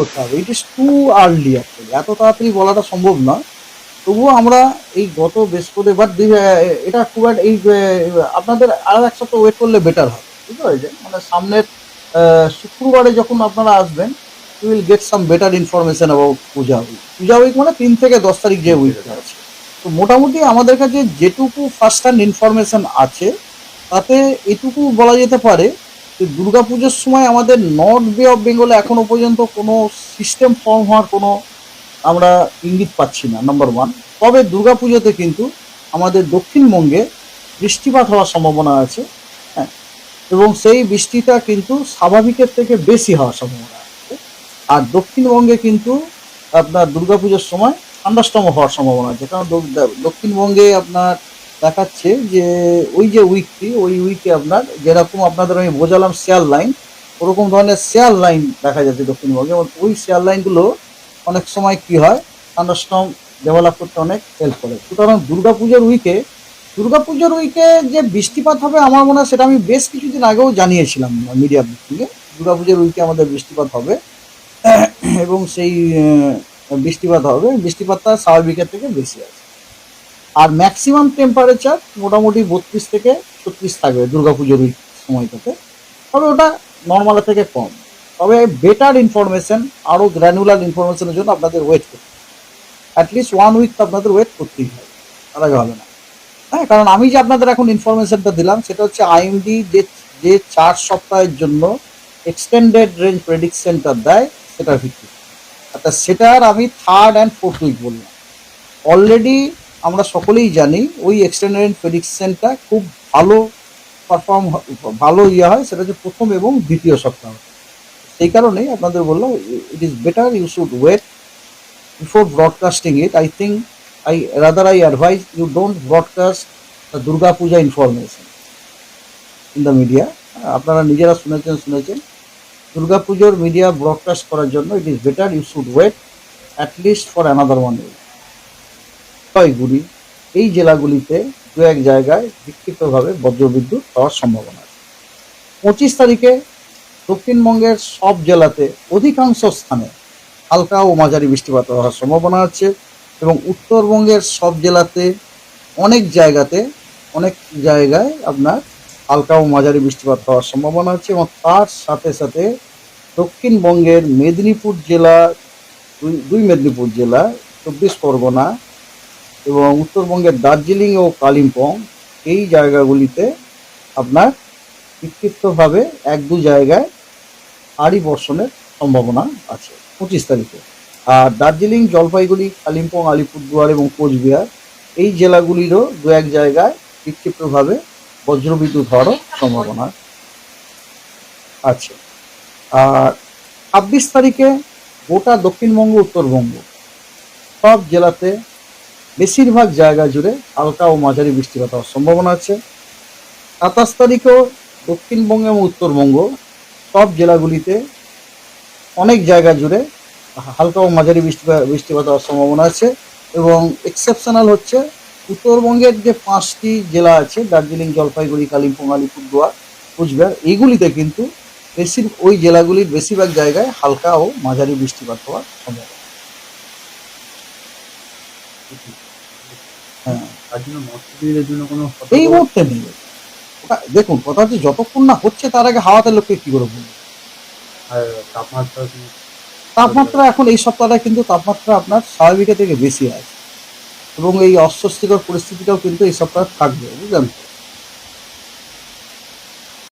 করতে হবে। It is too early actually এত তাড়াতাড়ি বলাটা সম্ভব নয়। তবুও আমরা এই গত বৃহস্পতি বাট এটা খুব একটা এই আপনাদের আর এক সপ্তাহ ওয়েট করলে বেটার হবে বুঝতে পেরেছেন? মানে সামনের শুক্রবারে যখন আপনারা আসবেন you will get some better information about Puja week Puja week মানে তিন থেকে দশ তারিখ যে উইকটা আছে। তো মোটামুটি আমাদের কাছে যেটুকু ফার্স্ট হ্যান্ড ইনফরমেশন আছে, তাতে এটুকু বলা যেতে পারে দুর্গাপুজোর সময় আমাদের নর্থ বে অফ বেঙ্গলে এখনও পর্যন্ত কোনো সিস্টেম ফর্ম হওয়ার কোনো আমরা ইঙ্গিত পাচ্ছি না নাম্বার ওয়ান তবে দুর্গাপুজোতে কিন্তু আমাদের দক্ষিণবঙ্গে বৃষ্টিপাত হওয়ার সম্ভাবনা আছে হ্যাঁ এবং সেই বৃষ্টিটা কিন্তু স্বাভাবিকের থেকে বেশি হওয়ার সম্ভাবনা আছে। আর দক্ষিণবঙ্গে কিন্তু আপনার দুর্গাপুজোর সময় ঠান্ডাষ্টম হওয়ার সম্ভাবনা আছে, কারণ দক্ষিণবঙ্গে আপনার দেখাচ্ছে যে ওই যে উইকটি ওই উইকে আপনার যেরকম আপনাদের আমি বোঝালাম শেয়ার লাইন ওরকম ধরনের শেয়ার লাইন দেখা যাচ্ছে দক্ষিণবঙ্গে। এবং ওই শেয়ার লাইনগুলো অনেক সময় কি হয়? থান্ডারস্টর্ম ডেভেলপ করতে অনেক হেল্প করে। সুতরাং দুর্গাপুজোর উইকে দুর্গাপুজোর উইকে যে বৃষ্টিপাত হবে আমার মনে হয় সেটা আমি বেশ কিছুদিন আগেও জানিয়েছিলাম মিডিয়া থেকে দুর্গাপুজোর উইকে আমাদের বৃষ্টিপাত হবে। এবং সেই বৃষ্টিপাত হবে। বৃষ্টিপাতটা স্বাভাবিকের থেকে বেশি আছে। আর ম্যাক্সিমাম টেম্পারেচার মোটামুটি বত্রিশ থেকে ছত্রিশ থাকবে দুর্গাপুজোর সময়টাতে। তবে ওটা নর্মালের থেকে কম। তবে বেটার ইনফরমেশন আরও গ্র্যানুলার ইনফরমেশনের জন্য আপনাদের ওয়েট করতে অ্যাটলিস্ট ওয়ান উইক তো আপনাদের ওয়েট করতেই হবে। তার আগে হবে না। হ্যাঁ কারণ আমি যে আপনাদের এখন ইনফরমেশনটা দিলাম, সেটা হচ্ছে আইএমডি যে যে চার সপ্তাহের জন্য এক্সটেন্ডেড রেঞ্জ প্রেডিকশনটা দেয় সেটার ভিত্তিতে অর্থাৎ সেটার আমি থার্ড অ্যান্ড ফোর্থ উইক বললাম। অলরেডি আমরা সকলেই জানি ওই এক্সটেন্ডেড প্রেডিকশনটা খুব ভালো পারফর্ম ভালো ইয়ে হয়, সেটা হচ্ছে প্রথম এবং দ্বিতীয় সপ্তাহ। সেই কারণেই আপনাদের বললাম it is better you should wait before broadcasting it I think I rather I advise you don't broadcast Durga Puja information in the media আপনারা নিজেরা শুনেছেন শুনেছেন। দুর্গা পুজোর মিডিয়া ব্রডকাস্ট করার জন্য it is better you should wait at least for another one week Jalpaiguri এই জেলাগুলিতে দু এক জায়গায় বিক্ষিপ্তভাবে বজ্রবিদ্যুৎ হওয়ার সম্ভাবনা আছে। পঁচিশ তারিখে দক্ষিণবঙ্গের সব জেলাতে অধিকাংশ স্থানে হালকা ও মাঝারি বৃষ্টিপাত হওয়ার সম্ভাবনা আছে এবং উত্তরবঙ্গের সব জেলাতে অনেক জায়গাতে, অনেক জায়গায় আপনার হালকা ও মাঝারি বৃষ্টিপাত হওয়ার সম্ভাবনা আছে এবং তার সাথে সাথে দক্ষিণবঙ্গের মেদিনীপুর জেলা দুই মেদিনীপুর জেলা, চব্বিশ পরগনা এবং উত্তরবঙ্গের দার্জিলিং ও কালিম্পং এই জায়গাগুলিতে আপনার বিক্ষিপ্তভাবে এক দু জায়গায় ভারী বর্ষণের সম্ভাবনা আছে, পঁচিশ তারিখে। আর দার্জিলিং, জলপাইগুড়ি, কালিম্পং, আলিপুরদুয়ার এবং কোচবিহার এই জেলাগুলিরও দু এক জায়গায় বিক্ষিপ্তভাবে বজ্রবিদ্যুৎ হওয়ারও সম্ভাবনা আছে। আর ছাব্বিশ তারিখে গোটা দক্ষিণবঙ্গ, উত্তরবঙ্গ সব জেলাতে বেশিরভাগ জায়গা জুড়ে হালকা ও মাঝারি বৃষ্টিপাত হওয়ার সম্ভাবনা আছে। সাতাশ তারিখেও দক্ষিণবঙ্গ এবং উত্তরবঙ্গ সব জেলাগুলিতে অনেক জায়গা জুড়ে হালকা ও মাঝারি বৃষ্টিপাত বৃষ্টিপাত হওয়ার সম্ভাবনা আছে এবং এক্সেপশনাল হচ্ছে উত্তরবঙ্গের যে পাঁচটি জেলা আছে, দার্জিলিং, জলপাইগুড়ি, কালিম্পং আলিপুরদুয়ার কুচবিহার, এইগুলিতে কিন্তু বেশির, ওই জেলাগুলির বেশিরভাগ জায়গায় হালকা ও মাঝারি বৃষ্টিপাত হওয়ার সম্ভাবনা। হ্যাঁ তার জন্য মৎস্যজীবীদের জন্য কোনো এই মুহূর্তে নেই। ওটা দেখুন কথা হচ্ছে যতক্ষণ না হচ্ছে তার আগে হাওয়াতে লোককে কি করে বলব? আর তাপমাত্রা তাপমাত্রা এখন এই সপ্তাহটা কিন্তু তাপমাত্রা আপনার স্বাভাবিকের থেকে বেশি আছে। এবং এই অস্বস্তিকর পরিস্থিতিটাও কিন্তু এই সপ্তাহে থাকবে বুঝলেন?